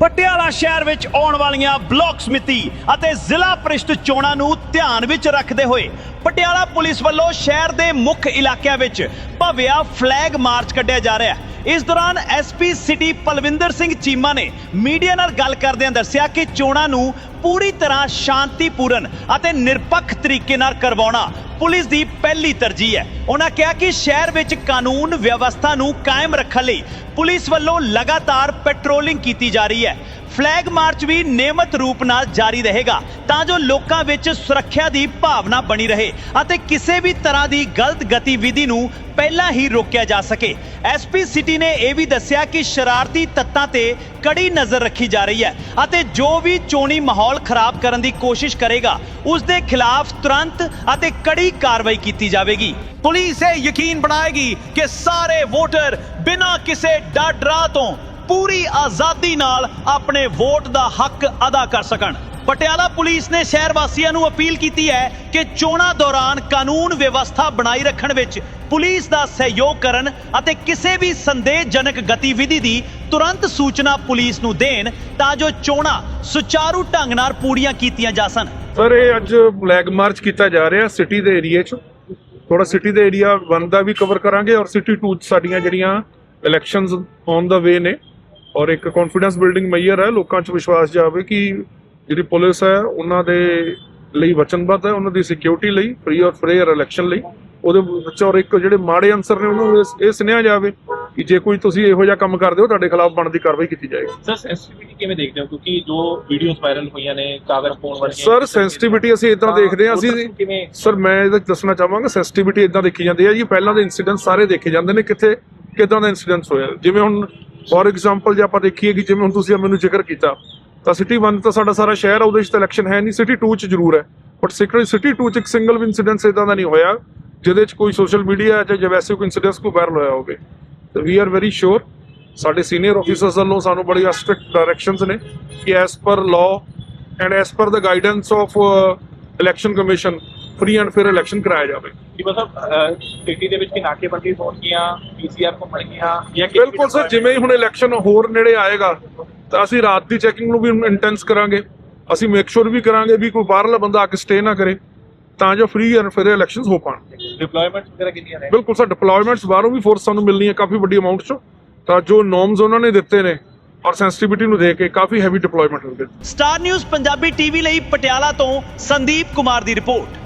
ਪਟਿਆਲਾ ਸ਼ਹਿਰ ਵਿੱਚ ਆਉਣ ਵਾਲੀਆਂ ਬਲਾਕ ਸਮਿਤੀ ਅਤੇ ਜ਼ਿਲ੍ਹਾ ਪ੍ਰੀਸ਼ਦ ਚੋਣਾਂ ਨੂੰ ਧਿਆਨ ਵਿੱਚ ਰੱਖਦੇ ਹੋਏ ਪਟਿਆਲਾ ਪੁਲਿਸ ਵੱਲੋਂ ਸ਼ਹਿਰ ਦੇ ਮੁੱਖ ਇਲਾਕਿਆਂ ਵਿੱਚ ਭਵਿਆ ਫਲੈਗ ਮਾਰਚ ਕੱਢਿਆ ਜਾ ਰਿਹਾ ਹੈ। ਇਸ ਦੌਰਾਨ ਐਸਪੀ ਸਿਟੀ ਪਲਵਿੰਦਰ ਸਿੰਘ ਚੀਮਾ ਨੇ ਮੀਡੀਆ ਨਾਲ ਗੱਲ ਕਰਦਿਆਂ ਦੱਸਿਆ ਕਿ ਚੋਣਾਂ ਨੂੰ ਪੂਰੀ ਤਰ੍ਹਾਂ ਸ਼ਾਂਤੀਪੂਰਨ ਅਤੇ ਨਿਰਪੱਖ ਤਰੀਕੇ ਨਾਲ ਕਰਵਾਉਣਾ ਪੁਲਿਸ ਦੀ ਪਹਿਲੀ ਤਰਜੀਹ ਹੈ। ਉਹਨਾਂ ਕਿਹਾ ਕਿ ਸ਼ਹਿਰ ਵਿੱਚ ਕਾਨੂੰਨ ਵਿਵਸਥਾ ਨੂੰ ਕਾਇਮ ਰੱਖਣ ਲਈ ਪੁਲਿਸ ਵੱਲੋਂ ਲਗਾਤਾਰ ਪੈਟਰੋਲਿੰਗ ਕੀਤੀ ਜਾ ਰਹੀ ਹੈ। ਫਲੈਗ ਮਾਰਚ ਵੀ ਨਿਯਮਤ ਰੂਪ ਨਾਲ ਜਾਰੀ ਰਹੇਗਾ, ਤਾਂ ਜੋ ਲੋਕਾਂ ਵਿੱਚ ਸੁਰੱਖਿਆ ਦੀ ਭਾਵਨਾ ਬਣੀ ਰਹੇ ਅਤੇ ਕਿਸੇ ਵੀ ਤਰ੍ਹਾਂ ਦੀ ਗਲਤ ਗਤੀਵਿਧੀ ਨੂੰ ਪਹਿਲਾਂ ਹੀ ਰੋਕਿਆ ਜਾ ਸਕੇ। ਐਸਪੀ ਸਿਟੀ ਨੇ ਇਹ ਵੀ ਦੱਸਿਆ ਕਿ ਸ਼ਰਾਰਤੀ ਤੱਤਾਂ ਤੇ ਕੜੀ ਨਜ਼ਰ ਰੱਖੀ ਜਾ ਰਹੀ ਹੈ ਅਤੇ ਜੋ ਵੀ ਚੋਣੀ ਮਾਹੌਲ ਖਰਾਬ ਕਰਨ ਦੀ ਕੋਸ਼ਿਸ਼ ਕਰੇਗਾ, ਉਸ ਦੇ ਖਿਲਾਫ ਤੁਰੰਤ ਅਤੇ ਕੜੀ ਕਾਰਵਾਈ ਕੀਤੀ ਜਾਵੇਗੀ। ਪੁਲਿਸ ਇਹ ਯਕੀਨ ਬਣਾਏਗੀ ਕਿ ਸਾਰੇ ਵੋਟਰ ਬਿਨਾਂ ਕਿਸੇ ਡਰ ਡਰਾ ਤੋਂ ਪੂਰੀ ਆਜ਼ਾਦੀ ਨਾਲ ਆਪਣੇ ਵੋਟ ਦਾ ਹੱਕ ਅਦਾ ਕਰ ਸਕਣ। ਪਟਿਆਲਾ ਪੁਲਿਸ ਨੇ ਸ਼ਹਿਰ ਵਾਸੀਆਂ ਨੂੰ ਅਪੀਲ ਕੀਤੀ ਹੈ ਕਿ ਚੋਣਾਂ ਦੌਰਾਨ ਕਾਨੂੰਨ ਵਿਵਸਥਾ ਬਣਾਈ ਰੱਖਣ ਵਿੱਚ ਪੁਲਿਸ ਦਾ ਸਹਿਯੋਗ ਕਰਨ ਅਤੇ ਕਿਸੇ ਵੀ ਸੰਦੇਹਜਨਕ ਗਤੀਵਿਧੀ ਦੀ ਤੁਰੰਤ ਸੂਚਨਾ ਪੁਲਿਸ ਨੂੰ ਦੇਣ ਤਾਂ ਜੋ ਚੋਣਾਂ ਸੁਚਾਰੂ ਢੰਗ ਨਾਲ ਪੂਰੀਆਂ ਕੀਤੀਆਂ ਜਾ ਸਕਣ। ਸਰ, ਇਹ ਅੱਜ ਫਲੈਗ ਮਾਰਚ ਕੀਤਾ ਜਾ ਰਿਹਾ ਸਿਟੀ ਦੇ ਏਰੀਆ 'ਚ। ਥੋੜਾ ਸਿਟੀ ਦੇ ਏਰੀਆ 1 ਦਾ ਵੀ ਕਵਰ ਕਰਾਂਗੇ ਔਰ ਸਿਟੀ 2 ਸਾਡੀਆਂ ਜਿਹੜੀਆਂ ਇਲੈਕਸ਼ਨਸ ਔਨ ਦਾ ਵੇ ਨੇ। ਔਰ ਇੱਕ ਕੌਨਫੀਡੈਂਸ ਬਿਲਡਿੰਗ ਮੈਜਰ ਹੈ ਲੋਕਾਂ 'ਚ ਵਿਸ਼ਵਾਸ ਜਾਵੇ ਕਿ ਜਿਹੜੀ ਪੁਲਿਸ ਹੈ ਉਹਨਾਂ ਦੇ ਲਈ ਵਚਨਬੱਧ ਹੈ ਉਹਨਾਂ ਦੀ ਸਿਕਿਉਰਿਟੀ ਲਈ ਫ੍ਰੀ ਔਰ ਫੇਅਰ ਇਲੈਕਸ਼ਨ ਲਈ। ਉਹਦੇ ਵਿੱਚ ਔਰ ਇੱਕ ਜਿਹੜੇ ਮਾੜੇ ਅਨਸਰ ਨੇ ਉਹਨਾਂ ਨੂੰ ਇਹ ਸੁਨੇਹਾ ਜਾਵੇ ਕਿ ਜੇ ਕੋਈ ਤੁਸੀਂ ਇਹੋ ਜਿਹਾ ਕੰਮ ਕਰਦੇ ਹੋ ਤੁਹਾਡੇ ਖਿਲਾਫ ਬਣਦੀ ਕਾਰਵਾਈ ਕੀਤੀ ਜਾਏਗੀ। ਸਰ ਸੈਂਸਿਟੀਵਿਟੀ ਕਿਵੇਂ ਦੇਖਦੇ ਹੋ? ਕਿਉਂਕਿ ਜੋ ਵੀਡੀਓਜ਼ ਵਾਇਰਲ ਹੋਈਆਂ ਨੇ ਕਾਗਜ਼ ਫੋਨ ਵਰਗੀਆਂ ਸਰ ਸੈਂਸਿਟੀਵਿਟੀ ਅਸੀਂ ਇਦਾਂ ਦੇਖਦੇ ਹਾਂ ਅਸੀਂ ਸਰ ਮੈਂ ਇਹਦਾ ਦੱਸਣਾ ਚਾਹਾਂਗਾ ਸੈਂਸਿਟੀਵਿਟੀ ਇਦਾਂ ਦੇਖੀ ਜਾਂਦੀ ਹੈ ਜੀ ਪਹਿਲਾਂ ਦੇ ਇਨਸੀਡੈਂਟ ਸਾਰੇ ਦੇਖੇ ਜਾਂਦੇ ਨੇ ਕਿੱਥੇ ਕਿਦਾਂ ਦਾ ਇਨਸੀਡੈਂਟਸ ਹੋਇਆ। ਜਿਵੇਂ ਹੁਣ ਫੋਰ ਐਗਜ਼ਾਮਪਲ ਜੇ ਆਪਾਂ ਦੇਖੀਏ ਕਿ ਜਿਵੇਂ ਹੁਣ ਤੁਸੀਂ ਮੈਨੂੰ ਜ਼ਿਕਰ ਕੀਤਾ, ਤਾਂ ਸਿਟੀ 1 ਤਾਂ ਸਾਡਾ ਸਾਰਾ ਸ਼ਹਿਰ ਆ, ਉਹਦੇ ਵਿੱਚ ਤਾਂ ਇਲੈਕਸ਼ਨ ਹੈ ਨਹੀਂ ਸਿਟੀ 2 ਚ ਜ਼ਰੂਰ ਹੈ। ਬਟ ਸਿਟੀ ਸਿਟੀ 2 ਚ ਇੱਕ ਸਿੰਗਲ ਵੀ ਇਨਸੀਡੈਂਟ ਇਦਾਂ ਦਾ ਨਹੀਂ ਹੋਇਆ, ਜਿਹਦੇ ਚ ਕੋਈ ਸੋਸ਼ਲ ਮੀਡੀਆ ਜਾਂ ਵੈਸੇ ਕੋਈ ਇਨਸੀਡੈਂਟਸ ਕੋਈ ਵਾਇਰਲ ਹੋਇਆ ਹੋਵੇ। ਤੇ ਵੀ ਆਰ ਵੈਰੀ ਸ਼ੋਰ ਸਾਡੇ ਸੀਨੀਅਰ ਆਫੀਸਰਸ ਵੱਲੋਂ ਸਾਨੂੰ ਬੜੀ ਸਟ੍ਰਿਕਟ ਡਾਇਰੈਕਸ਼ਨਸ ਨੇ ਕਿ as per law and as per the guidance of election commission free and fair election ਕਰਾਇਆ ਜਾਵੇ। ਕਿ ਮਤਲਬ ਸਿਟੀ ਦੇ ਵਿੱਚ ਕਿ ਨਾਕੇਬੰਦੀ ਹੋਣਗੀਆਂ ਪੀਸੀਆਰ ਘੁੰਮਣਗੀਆਂ ਜਾਂ ਕਿਸੇ ਬਿਲਕੁਲ ਸਰ ਜਿਵੇਂ ਹੀ ਹੁਣ ਇਲੈਕਸ਼ਨ ਹੋਰ ਨੇੜੇ ਆਏਗਾ ਤਾਂ ਅਸੀਂ ਰਾਤ ਦੀ ਚੈਕਿੰਗ ਨੂੰ ਵੀ ਇੰਟੈਂਸ ਕਰਾਂਗੇ। ਅਸੀਂ ਮੇਕ ਸ਼ੋਰ ਵੀ ਕਰਾਂਗੇ ਵੀ ਕੋਈ ਬਾਹਰਲਾ ਬੰਦਾ ਆ ਕੇ ਸਟੇ ਨਾ ਕਰੇ ਤਾਂ ਜੋ ਫ੍ਰੀ ਐਂਡ ਫੇਅਰ ਇਲੈਕਸ਼ਨਸ ਹੋ ਪਾਣ। ਡਿਪਲੋਇਮੈਂਟ ਵਗੈਰਾ ਕਿੰਨੀਆਂ ਨੇ? ਬਿਲਕੁਲ ਸਰ ਡਿਪਲੋਇਮੈਂਟਸ ਬਾਹਰੋਂ ਵੀ ਫੋਰਸ ਸਾਨੂੰ ਮਿਲਣੀ ਹੈ ਕਾਫੀ ਵੱਡੀ ਅਮਾਉਂਟ 'ਚ। ਤਾਂ ਜੋ ਨੋਰਮਸ ਉਹਨਾਂ ਨੇ ਦਿੱਤੇ ਨੇ ਔਰ ਸੈਂਸਿਟੀਵਿਟੀ ਨੂੰ ਦੇਖ ਕੇ ਕਾਫੀ ਹੈਵੀ ਡਿਪਲੋਇਮੈਂਟ ਹੋਣਗੇ ਸਟਾਰ ਨਿਊਜ਼ ਪੰਜਾਬੀ ਟੀਵੀ ਲਈ ਪਟਿਆਲਾ ਤੋਂ ਸੰਦੀਪ ਕੁਮਾਰ ਦੀ ਰਿਪੋਰਟ।